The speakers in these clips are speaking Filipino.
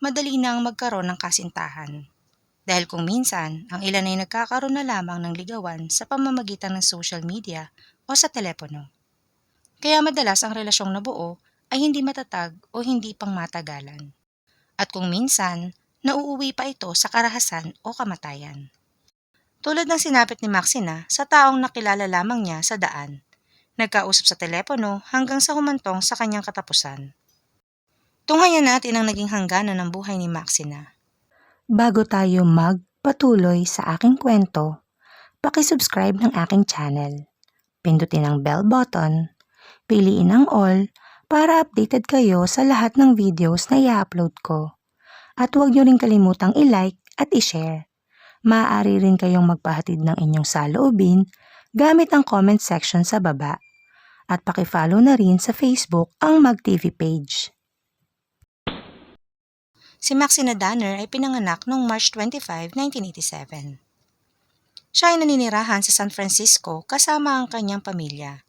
madali nang magkaroon ng kasintahan. Dahil kung minsan, ang ilan ay nagkakaroon na lamang ng ligawan sa pamamagitan ng social media o sa telepono. Kaya madalas ang relasyong nabuo ay hindi matatag o hindi pang matagalan. At kung minsan, nauuwi pa ito sa karahasan o kamatayan. Tulad ng sinapit ni Maxina sa taong nakilala lamang niya sa daan. Nagkausap sa telepono hanggang sa humantong sa kanyang katapusan. Tunghayan natin ang naging hangganan ng buhay ni Maxina. Bago tayo magpatuloy sa aking kwento, pakisubscribe ng aking channel. Pindutin ang bell button, piliin ang all para updated kayo sa lahat ng videos na i-upload ko. At huwag niyo rin kalimutang i-like at i-share. Maaari rin kayong magpahatid ng inyong saloobin gamit ang comment section sa baba. At pakifollow na rin sa Facebook ang MagTV page. Si Maxina Danner ay pinanganak noong March 25, 1987. Siya ay naninirahan sa San Francisco kasama ang kanyang pamilya.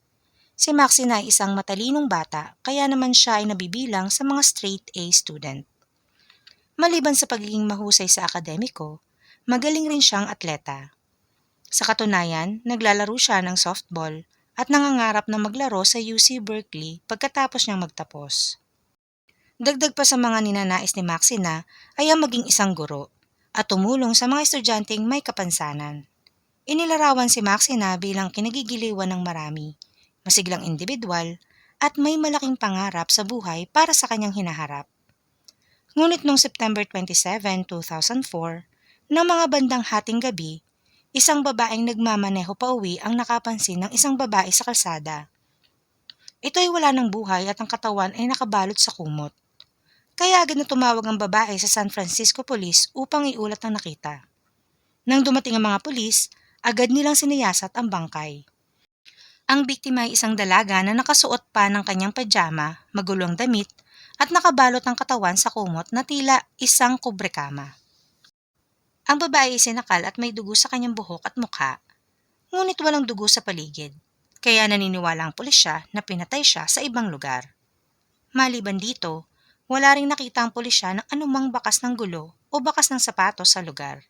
Si Maxina ay isang matalinong bata kaya naman siya ay nabibilang sa mga straight A student. Maliban sa pagiging mahusay sa akademiko, magaling rin siyang atleta. Sa katunayan, naglalaro siya ng softball at nangangarap na maglaro sa UC Berkeley pagkatapos niyang magtapos. Dagdag pa sa mga ninanais ni Maxina ay ang maging isang guro at tumulong sa mga estudyanteng may kapansanan. Inilarawan si Maxina bilang kinagigiliwan ng marami, masiglang individual at may malaking pangarap sa buhay para sa kanyang hinaharap. Ngunit noong September 27, 2004, ng mga bandang hating gabi, isang babaeng nagmamaneho pa uwi ang nakapansin ng isang babae sa kalsada. Ito ay wala ng buhay at ang katawan ay nakabalot sa kumot. Kaya agad na tumawag ang babae sa San Francisco Police upang iulat ang nakita. Nang dumating ang mga pulis, agad nilang siniyasat ang bangkay. Ang biktima ay isang dalaga na nakasuot pa ng kanyang pajama, magulong damit, at nakabalot ang katawan sa kumot na tila isang kubrekama. Ang babae ay sinakal at may dugo sa kanyang buhok at mukha, ngunit walang dugo sa paligid, kaya naniniwala ang pulisya na pinatay siya sa ibang lugar. Maliban dito, wala ring nakita ang pulisya ng anumang bakas ng gulo o bakas ng sapatos sa lugar.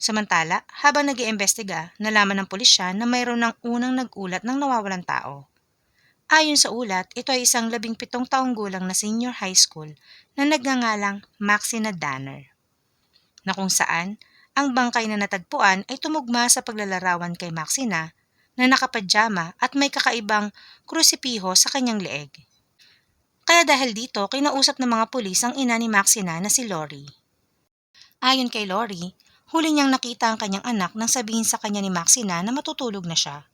Samantala, habang nag iimbestiga nalaman ng pulisya na mayroon ng unang nag-ulat ng nawawalang tao. Ayon sa ulat, ito ay isang labing pitong taong gulang na senior high school na nagngangalang Maxina Danner. Na kung saan, ang bangkay na natagpuan ay tumugma sa paglalarawan kay Maxina na nakapadyama at may kakaibang krusipiho sa kanyang leeg. Kaya dahil dito, kinausap ng mga pulis ang ina ni Maxina na si Lori. Ayon kay Lori, huli niyang nakita ang kanyang anak nang sabihin sa kanya ni Maxina na matutulog na siya.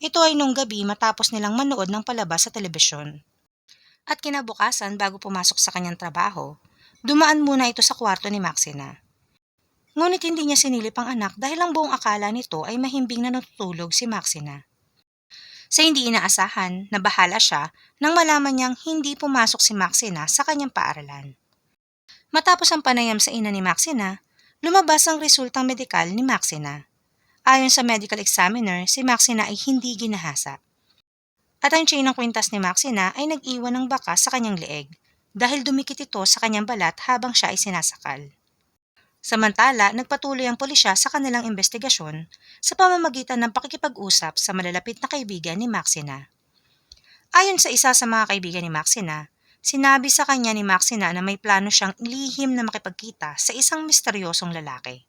Ito ay nung gabi matapos nilang manood ng palabas sa telebisyon. At kinabukasan bago pumasok sa kanyang trabaho, dumaan muna ito sa kwarto ni Maxina. Ngunit hindi niya sinilip ang anak dahil ang buong akala nito ay mahimbing na natutulog si Maxina. Sa hindi inaasahan, nabahala siya nang malaman niyang hindi pumasok si Maxina sa kanyang paaralan. Matapos ang panayam sa ina ni Maxina, lumabas ang resultang medikal ni Maxina. Ayon sa medical examiner, si Maxina ay hindi ginahasa. At ang chain ng kwintas ni Maxina ay nag-iwan ng bakas sa kanyang leeg dahil dumikit ito sa kanyang balat habang siya ay sinasakal. Samantala, nagpatuloy ang pulisya sa kanilang investigasyon sa pamamagitan ng pakikipag-usap sa malalapit na kaibigan ni Maxina. Ayon sa isa sa mga kaibigan ni Maxina, sinabi sa kanya ni Maxina na may plano siyang lihim na makipagkita sa isang misteryosong lalaki.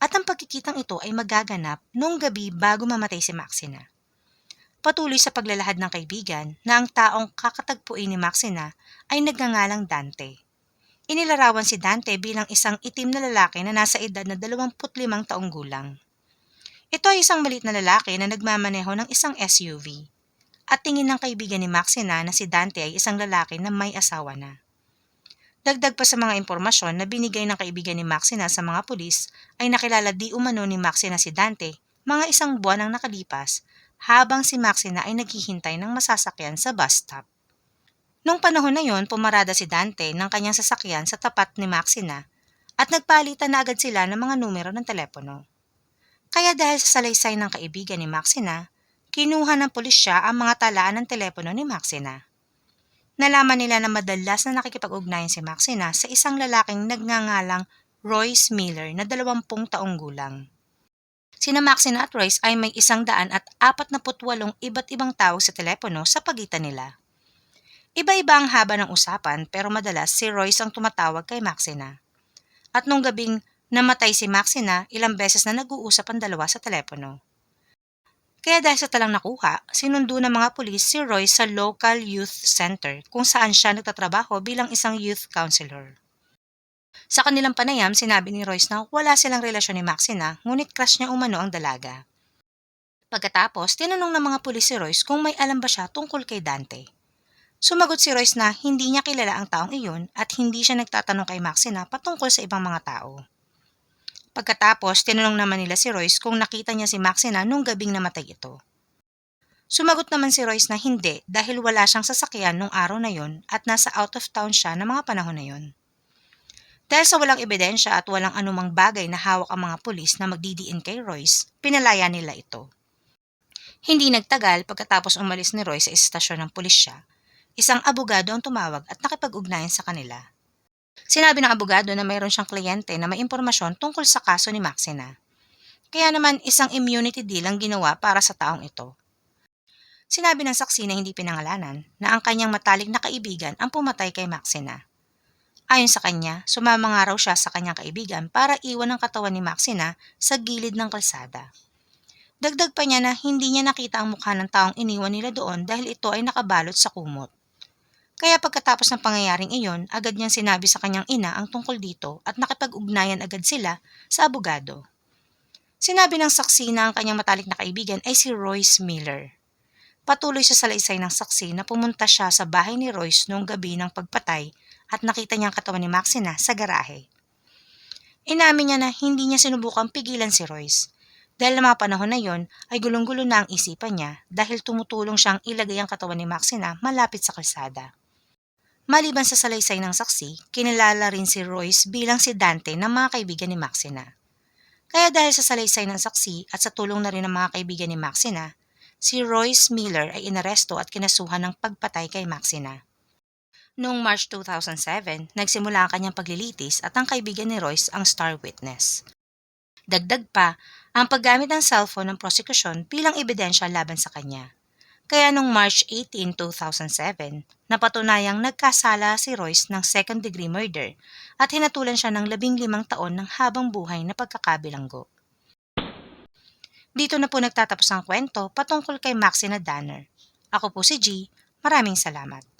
At ang pagkikitang ito ay magaganap noong gabi bago mamatay si Maxina. Patuloy sa paglalahad ng kaibigan na ang taong kakatagpuin ni Maxina ay nagngangalang Dante. Inilarawan si Dante bilang isang itim na lalaki na nasa edad na 25 taong gulang. Ito ay isang malit na lalaki na nagmamaneho ng isang SUV. At tingin ng kaibigan ni Maxina na si Dante ay isang lalaki na may asawa na. Dagdag pa sa mga impormasyon na binigay ng kaibigan ni Maxina sa mga pulis ay nakilala di umano ni Maxina si Dante mga isang buwan ang nakalipas habang si Maxina ay naghihintay ng masasakyan sa bus stop. Nung panahon na yon, pumarada si Dante ng kanyang sasakyan sa tapat ni Maxina at nagpalitan na agad sila ng mga numero ng telepono. Kaya dahil sa salaysay ng kaibigan ni Maxina, kinuha ng pulisya ang mga talaan ng telepono ni Maxina. nalaman nila na madalas na nakikipag-ugnayan si Maxina sa isang lalaking nagngangalang Royce Miller na 20 taong gulang. Sina Maxina at Royce ay may isang daan at apat na putwalong iba't ibang tawag sa telepono sa pagitan nila. Iba-iba ang haba ng usapan pero madalas si Royce ang tumatawag kay Maxina. At nung gabing namatay si Maxina, ilang beses na nag-uusap ang dalawa sa telepono. Kaya dahil sa talang nakuha, sinundo ng mga pulis si Royce sa local youth center kung saan siya nagtatrabaho bilang isang youth counselor. Sa kanilang panayam, sinabi ni Royce na wala silang relasyon ni Maxina, ngunit crush niya umano ang dalaga. Pagkatapos, tinanong ng mga pulis si Royce kung may alam ba siya tungkol kay Dante. Sumagot si Royce na hindi niya kilala ang taong iyon at hindi siya nagtatanong kay Maxina patungkol sa ibang mga tao. Pagkatapos, tinanong naman nila si Royce kung nakita niya si Maxina nung gabing namatay ito. Sumagot naman si Royce na hindi dahil wala siyang sasakyan nung araw na yon at nasa out of town siya ng mga panahon na yon. Dahil sa walang ebidensya at walang anumang bagay na hawak ang mga pulis na magdidiin kay Royce, pinalaya nila ito. Hindi nagtagal pagkatapos umalis ni Royce sa istasyon ng pulisya, isang abogado ang tumawag at nakipag-ugnayan sa kanila. Sinabi ng abogado na mayroon siyang kliyente na may impormasyon tungkol sa kaso ni Maxina. Kaya naman isang immunity deal ang ginawa para sa taong ito. Sinabi ng saksi na hindi pinangalanan na ang kanyang matalik na kaibigan ang pumatay kay Maxina. Ayon sa kanya, sumama nga raw siya sa kanyang kaibigan para iwan ang katawan ni Maxina sa gilid ng kalsada. Dagdag pa niya na hindi niya nakita ang mukha ng taong iniwan nila doon dahil ito ay nakabalot sa kumot. Kaya pagkatapos ng pangyayaring iyon, agad niyang sinabi sa kanyang ina ang tungkol dito at nakipag-ugnayan agad sila sa abogado. Sinabi ng saksi na ang kanyang matalik na kaibigan ay si Royce Miller. Patuloy sa salaysay ng saksi na pumunta siya sa bahay ni Royce noong gabi ng pagpatay at nakita niya ang katawan ni Maxina sa garahe. Inamin niya na hindi niya sinubukang pigilan si Royce. Dahil na mga panahon na yon ay gulong-gulo na ang isipan niya dahil tumutulong siyang ilagay ang katawan ni Maxina malapit sa kalsada. Maliban sa salaysay ng saksi, kinilala rin si Royce bilang si Dante ng mga kaibigan ni Maxina. Kaya dahil sa salaysay ng saksi at sa tulong na rin ng mga kaibigan ni Maxina, si Royce Miller ay inaresto at kinasuhan ng pagpatay kay Maxina. Noong March 2007, nagsimula ang kanyang paglilitis at ang kaibigan ni Royce ang star witness. Dagdag pa, ang paggamit ng cellphone ng prosekusyon bilang ebidensya laban sa kanya. Kaya noong March 18, 2007, napatunayang nagkasala si Royce ng second-degree murder at hinatulan siya ng labing limang taon ng habang buhay na pagkakabilanggo. Dito na po nagtatapos ang kwento patungkol kay Maxina Danner. Ako po si G. Maraming salamat.